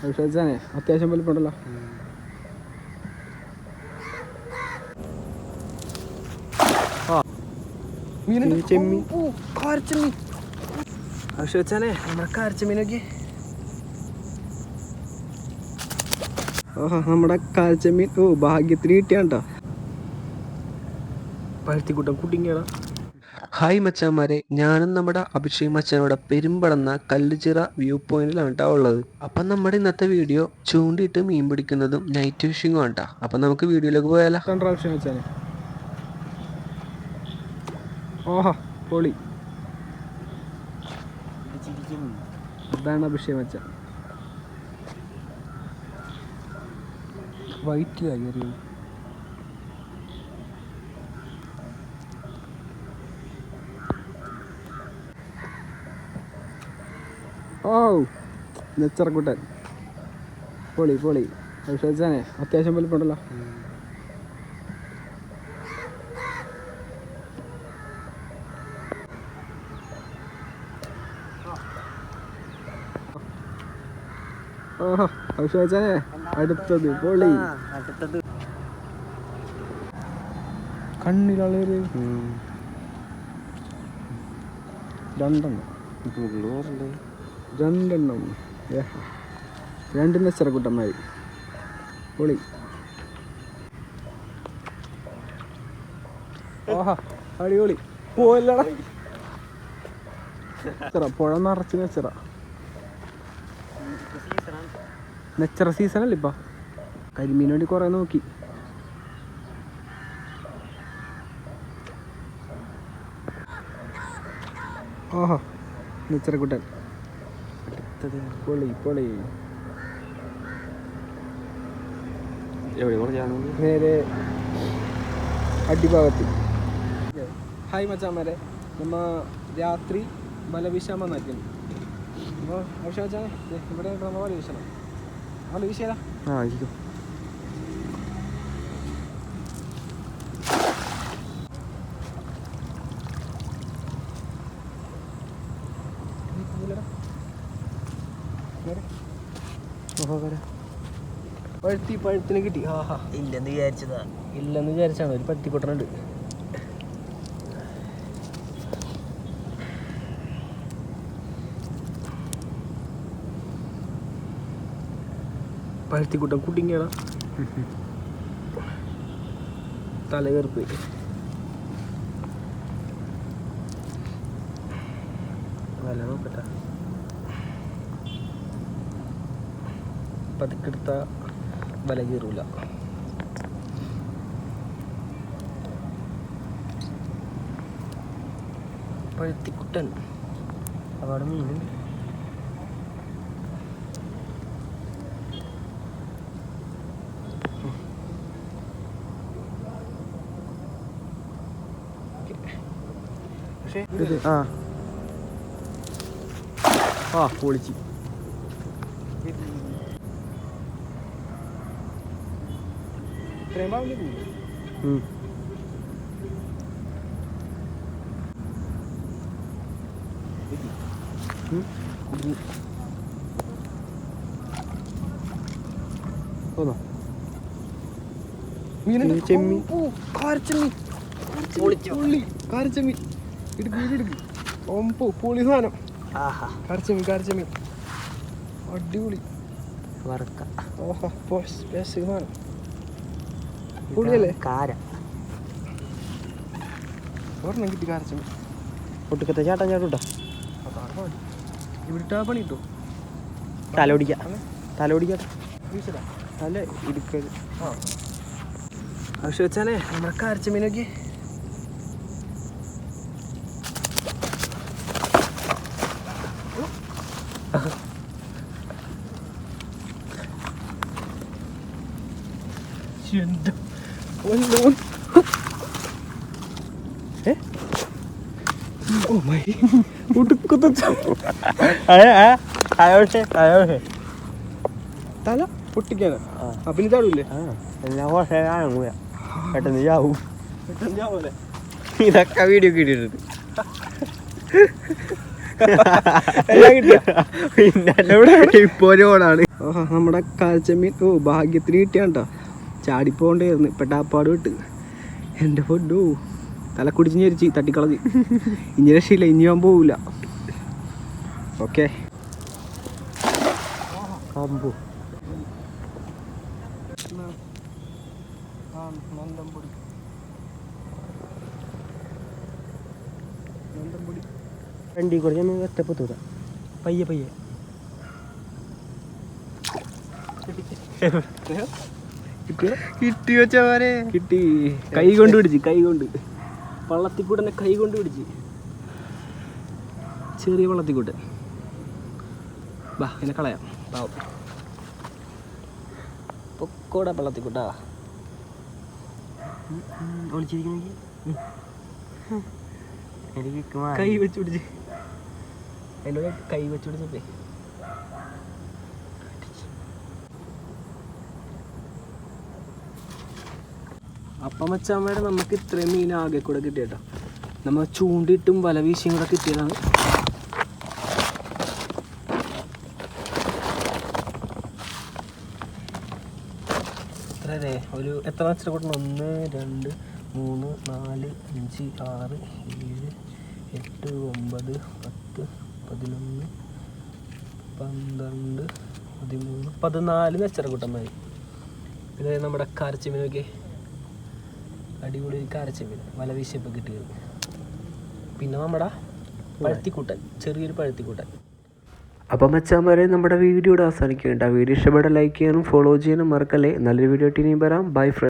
വിശ്വസിച്ചാണേ അത്യാവശ്യം വലിപ്പമുണ്ടല്ലോ. വിശ്വസിച്ചാണേ നമ്മുടെ കാരച്ചെമ്മീനൊക്കെ നമ്മുടെ കാൽച്ചെമ്മീൻ ഓ ഭാഗ്യത്തിന് കിട്ടിയാണ്ടോ പഴുത്തിക്കൂട്ടം കുട്ടിങ്ങാണ് ഹായ് മച്ചാന്മാരെ ഞാനും നമ്മുടെ അഭിഷേക് മച്ചാനോടെ പെരുമ്പടന്ന കല്ലുചിറ വ്യൂ പോയിന്റിലാണ് കേട്ടോ ഉള്ളത്. അപ്പം നമ്മുടെ ഇന്നത്തെ വീഡിയോ ചൂണ്ടിയിട്ട് മീൻ പിടിക്കുന്നതും നൈറ്റ് ഫിഷിങ്ങും ആണ് കേട്ടോ അപ്പം നമുക്ക് വീഡിയോയിലേക്ക് പോയാലോ? പ്രാവശ്യം വെച്ചാണ് ഓഹോ പൊളി. അതാണ് അഭിഷേക് മച്ചാൻ. വൈറ്റിലായി അറിയും ഓ നെച്ചറക്കുട്ടൻ. പൊളി പൊളി. അഭിഷേകിച്ചാനെ അത്യാവശ്യം വലിപ്പമുണ്ടല്ലോ ഓഹോ അഭിഷേകിച്ചാനെ അടുത്തത് പൊളി. അടുത്തത് കണ്ണിലുള്ളൊരു രണ്ടെണ്ണം. രണ്ടെണ്ണം. രണ്ട് നെച്ചറക്കുട്ടന്മാർ പൊളി. ഓഹാ അടിപൊളി. പോലടാ നെച്ചറ പുഴ നിറച്ച് നെച്ചറ. നെച്ചറ സീസൺ അല്ലേ ഇപ്പൊ? കരിമീൻ വേണ്ടി കുറെ നോക്കി. ഓഹോ നെച്ചറക്കുട്ടൻ പൊളി പൊളി. നേരെ അടിഭാഗത്ത്. ഹായ് മച്ചാമാരെ. നമ്മ രാത്രി ബലവിഷാമ നക്കുന്നു അപ്പോൾ വെച്ചാൽ ഇവിടെ നമ്മൾ വല വീശണം വല വീശിയാലാ ആ ആയിരിക്കും പഴുത്തി പഴുത്തിന് കിട്ടി. ആ ഹാ. ഇല്ലെന്ന് വിചാരിച്ചതാ. ഇല്ലെന്ന് വിചാരിച്ചാണ്. ഒരു പത്തി പൊട്ടണുണ്ട് പഴുത്തിക്കുട്ടം കുട്ടിങ്ങാണ് തലകേർപ്പ് വല നോക്കട്ടെ. പതുക്കെടുത്ത വല കീറൂല പഴുത്തിക്കുട്ടൻ അവിടെ മീനുണ്ട്. ആ. ആ പൊളിച്ച്. ഇത്രയും മീനുണ്ട്. ഈ ചെമ്മീൻ. കാരച്ചെമ്മീൻ. കാരച്ചെമ്മീൻ. എടുക്ക്, എടുക്ക്. ഒമ്പോ, പൊളി സാധനം. ആഹാ. കാരച്ചെമ്മീൻ കാരച്ചെമ്മീൻ അടിപൊളി. വറക്ക. ഓഹോ സ്പെഷ്യൽ സാധനം. പൊളിയല്ലേ കാര. ഒരെണ്ണം കിട്ടി കാരച്ചെമ്മീൻ ഒട്ടുക്കത്തെ ചാട്ടം ചാട്ടൂട്ടാ. അതാണ് പണി ഇവിടെ പണി കിട്ടും തലോടിക്ക തല ഇടുക്കത് ആവശ്യം വെച്ചാലേ നമ്മുടെ കാരച്ചമീനൊക്കെ എന്താ ഒന്ന് ഏ ഓ മൈ ഉടുക്കത്തെ അയോട്ടെ അയോട്ടെ തല പൊട്ടിക്കാനാ ആ. പിന്നെ ചാടൂലേ എല്ലാ വർഷം കാണൂല പെട്ടെന്ന് ചാവും പെട്ടെന്ന് ചാവൂലേ ഇതൊക്കെ വീഡിയോ കിട്ടിയിട്ടുണ്ട് പിന്നെ ഇപ്പൊ ഓണാണ് നമ്മുടെ കാൽച്ചമീൻ ഓ ഭാഗ്യത്തിന് കിട്ടിയാണ്ടോ. ചാടിപ്പോണ്ടായിരുന്നു ഇപ്പം ടാപ്പാട് വിട്ട് എന്റെ ഫുഡോ തല കുടിച്ചു ഞെരിച്ച് തട്ടിക്കളഞ്ഞ്. ഇനി രക്ഷയില്ല ഇനി ഞാൻ പോവില്ല ഓക്കെ. അമ്പോ വണ്ടി കുറച്ച് ഞാൻ ഒറ്റപ്പത്തൂത പയ്യെ പയ്യെ. കിട്ടി വെച്ചവരെ കിട്ടി. കൈ കൊണ്ട് പിടിച്ച് കൈ കൊണ്ട്. വള്ളത്തിൽ കൂടെ തന്നെ കൈ കൊണ്ട് പിടിച്ച്. ചെറിയ വള്ളത്തിൽ കൂട്ട് ബാ എന്നെ കളയാം. പാവം പൊക്കോടെ വള്ളത്തിൽ കൂട്ടാ ഒളിച്ചിരിക്കുന്നെങ്കിൽ എനിക്ക്. കൈ വെച്ച് പിടിച്ച്. എന്നോട് കൈ വെച്ച് പിടിച്ചപ്പേ അപ്പം വരെ നമുക്ക് ഇത്രയും മീൻ ആകെ കൂടെ കിട്ടിയട്ടോ. നമ്മൾ ചൂണ്ടിയിട്ടും വല വീശിയും കൂടെ കിട്ടിയതാണ്. ഒരു എത്ര വെച്ചിട്ട് കൂട്ടണം ഒന്ന് രണ്ട് മൂന്ന് നാല് അഞ്ച് ആറ് ഏഴ് എട്ട് ഒമ്പത് പത്ത് പതിനൊന്ന് പന്ത്രണ്ട് പതിമൂന്ന് പതിനാല് കൂട്ടം മതി. പിന്നെ നമ്മുടെ കാരച്ചമീനൊക്കെ അടിപൊളി കാരച്ചമീൻ വല വീശിയപ്പോൾ കിട്ടിയത്. പിന്നെ നമ്മുടെ പഴുത്തിക്കൂട്ടൻ ചെറിയൊരു പഴുത്തിക്കൂട്ടൻ. അപ്പം മച്ചാമാരെ നമ്മുടെ വീഡിയോയുടെ അവസാനിക്കുന്നുണ്ട് ആ വീഡിയോ ഇഷ്ടപ്പെട്ട ലൈക്ക് ചെയ്യാനും ഫോളോ ചെയ്യാനും മറക്കല്ലേ. നല്ലൊരു വീഡിയോ ടീനിയും വരാം. By front